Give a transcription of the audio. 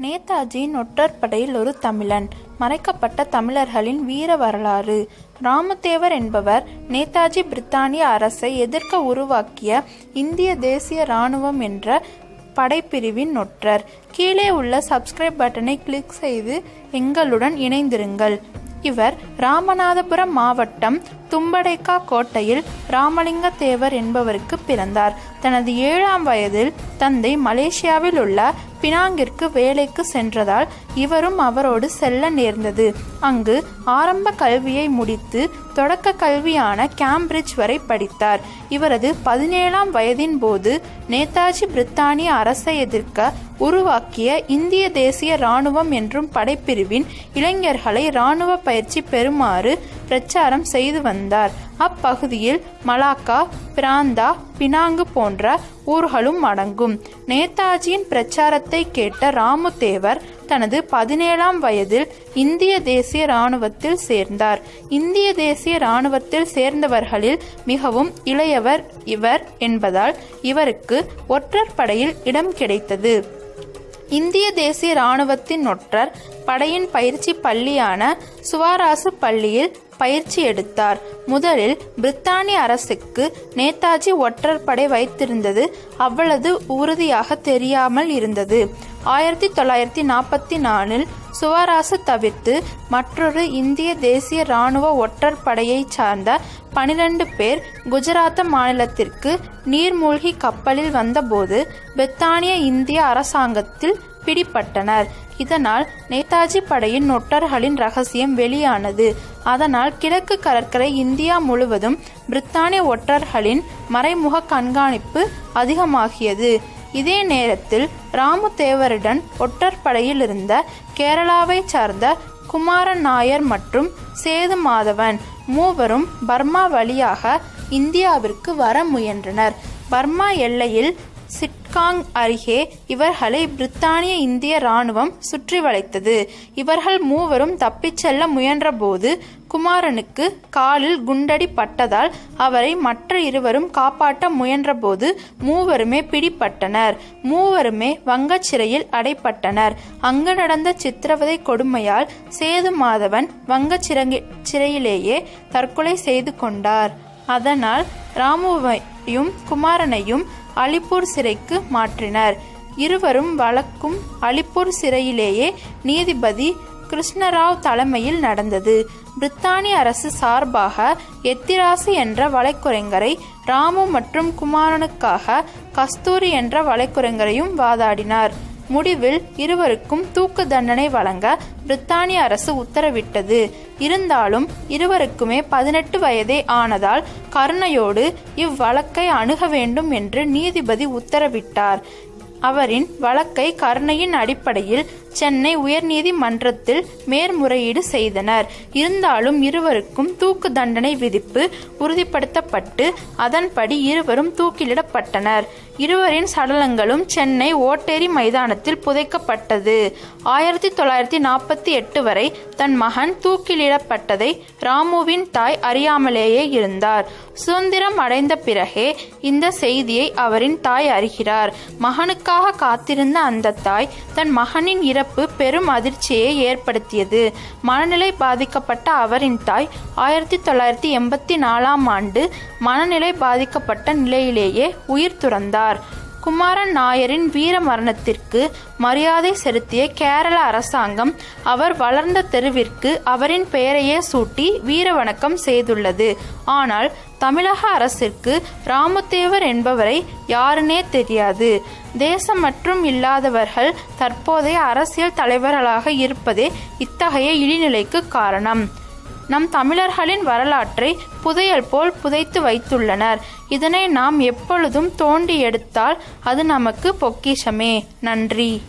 நேதாஜியின் ஒற்றற்படையில் ஒரு தமிழன். மறைக்கப்பட்ட தமிழர்களின் வீர வரலாறு. ராமதேவர் என்பவர் நேதாஜி பிரித்தானிய அரசை எதிர்க்க உருவாக்கிய இந்திய தேசிய இராணுவம் என்ற படைப்பிரிவின் ஒற்றர் கீழே உள்ள சப்ஸ்கிரைப் பட்டனை கிளிக் செய்து எங்களுடன் இணைந்திருங்கள். இவர் ராமநாதபுரம் மாவட்டம் தும்படைக்கா கோட்டையில் ராமலிங்க தேவர் என்பவருக்கு பிறந்தார். தனது ஏழாம் வயதில் தந்தை மலேசியாவில் உள்ள பினாங்கிற்கு வேலைக்கு சென்றதால் இவரும் அவரோடு செல்ல நேர்ந்தது. அங்கு ஆரம்ப கல்வியை முடித்து தொடக்க கல்வியான கேம்பிரிட்ஜ் வரை படித்தார். இவரது பதினேழாம் வயதின் போது நேதாஜி பிரித்தானிய அரசை எதிர்க்க உருவாக்கிய இந்திய தேசிய இராணுவம் என்றும் படைப்பிரிவின் இளைஞர்களை இராணுவ பயிற்சி பெறுமாறு பிரச்சாரம் செய்து வந்தார். அப்பகுதியில் மலாக்கா பிராந்தா பினாங்கு போன்ற ஊர்களும் அடங்கும். நேதாஜியின் பிரச்சாரத்தை கேட்ட ராமுதேவர் தனது பதினேழாம் வயதில் இந்திய தேசிய இராணுவத்தில் சேர்ந்தார். இந்திய தேசிய இராணுவத்தில் சேர்ந்தவர்களில் மிகவும் இளையவர் இவர் என்பதால் இவருக்கு ஒற்றர் படையில் இடம் கிடைத்தது. இந்திய தேசிய இராணுவத்தின் ஒற்றர் படையின் பயிற்சி பள்ளியான சுவாராசு பள்ளியில் பயிற்சி எடுத்தார். முதலில் பிரித்தானிய அரசுக்கு நேதாஜி ஒற்றர் படை வைத்திருந்தது. அவ்வளவு உறுதியாக தெரியாமல் இருந்தது. ஆயிரத்தி தொள்ளாயிரத்தி நாற்பத்தி நாலில் சுவராசு தவிர்த்து மற்றொரு இந்திய தேசிய இராணுவ ஒற்றர் படையைச் சார்ந்த பனிரெண்டு பேர் குஜராத் மாநிலத்திற்கு நீர்மூழ்கி கப்பலில் வந்தபோது பிரித்தானிய இந்திய அரசாங்கத்தில் பிடிப்பட்டனர் இதனால் நேதாஜி படையின் ஒற்றர்களின் ரகசியம் வெளியானது. அதனால் கிழக்கு கடற்கரை இந்தியா முழுவதும் பிரித்தானிய ஒற்றர்களின் மறைமுக கண்காணிப்பு அதிகமாகியது. இதே நேரத்தில் ராமுதேவருடன் ஒற்றற்படையில் இருந்த கேரளாவை சார்ந்த குமாரன் நாயர் மற்றும் சேது மாதவன் மூவரும் பர்மா வழியாக இந்தியாவிற்கு வர முயன்றனர். பர்மா எல்லையில் சிட்காங் அருகே இவர்களை பிரித்தானிய இந்திய ராணுவம் சுற்றி வளைத்தது. இவர்கள் மூவரும் தப்பிச் செல்ல முயன்றபோது குமாரனுக்கு காலில் குண்டடி பட்டதால் அவரை மற்ற இருவரும் காப்பாற்ற முயன்றபோது மூவருமே பிடிப்பட்டனர் மூவருமே வங்கச் சிறையில் அடைப்பட்டனர். அங்கு நடந்த சித்திரவதை கொடுமையால் சேது மாதவன் வங்கச் சிறையிலேயே தற்கொலை செய்து கொண்டார். அதனால் ராமுவையும் குமாரனையும் அலிப்பூர் சிறைக்கு மாற்றினர். இருவரும் வழக்கும் அலிப்பூர் சிறையிலேயே நீதிபதி கிருஷ்ணராவ் தலைமையில் நடந்தது. பிரித்தானிய அரசு சார்பாக எத்திராசு என்ற வழக்குரைஞரை ராமு மற்றும் குமாரனுக்காக கஸ்தூரி என்ற வழக்குரைஞரையும் வாதாடினார். முடிவில் இருவருக்கும் தூக்கு தண்டனை வழங்க பிரித்தானிய அரசு உத்தரவிட்டது. இருந்தாலும் இருவருக்குமே பதினெட்டு வயதே ஆனதால் கருணையோடு இவ்வழக்கை அணுக வேண்டும் என்று நீதிபதி உத்தரவிட்டார். அவரின் வழக்கை கருணையின் அடிப்படையில் சென்னை உயர்நீதிமன்றத்தில் மேற்முறையீடு செய்தனர். இருந்தாலும் இருவருக்கும் தூக்கு தண்டனை விதிப்பு உறுதிப்படுத்தப்பட்டு அதன்படி இருவரும் தூக்கிலிடப்பட்டனர். இருவரின் சடலங்களும் சென்னை ஓட்டேரி மைதானத்தில் புதைக்கப்பட்டது. ஆயிரத்தி தொள்ளாயிரத்தி நாற்பத்தி எட்டு வரை தன் மகன் தூக்கிலிடப்பட்டதை ராமுவின் தாய் அறியாமலேயே இருந்தார். சுதந்திரம் அடைந்த பிறகே இந்த செய்தியை அவரின் தாய் அறிகிறார். மகனுக்கு மகனுக்காக காத்திருந்த அந்த தாய் தன் மகனின் இறப்பு பெரும் அதிர்ச்சியை ஏற்படுத்தியது. மனநிலை பாதிக்கப்பட்ட அவரின் தாய் ஆயிரத்தி தொள்ளாயிரத்தி எண்பத்தி நாலாம் ஆண்டு மனநிலை பாதிக்கப்பட்ட நிலையிலேயே உயிர் துறந்தார். குமாரன் நாயரின் வீர மரணத்திற்கு மரியாதை செலுத்திய கேரள அரசாங்கம் அவர் வளர்ந்த தெருவிற்கு அவரின் பெயரையே சூட்டி வீர வணக்கம் செய்துள்ளது. ஆனால் தமிழக அரசிற்கு ராமதேவர் என்பவரை யாருனே தெரியாது. தேசம் மற்றும் இல்லாதவர்கள் தற்போதைய அரசியல் தலைவர்களாக இருப்பதே இத்தகைய இழிநிலைக்கு காரணம். நம் தமிழர்களின் வரலாற்றை புதையல் போல் புதைத்து வைத்துள்ளனர். இதனை நாம் எப்பொழுதும் தோண்டி எடுத்தால் அது நமக்கு பொக்கிஷமே. நன்றி.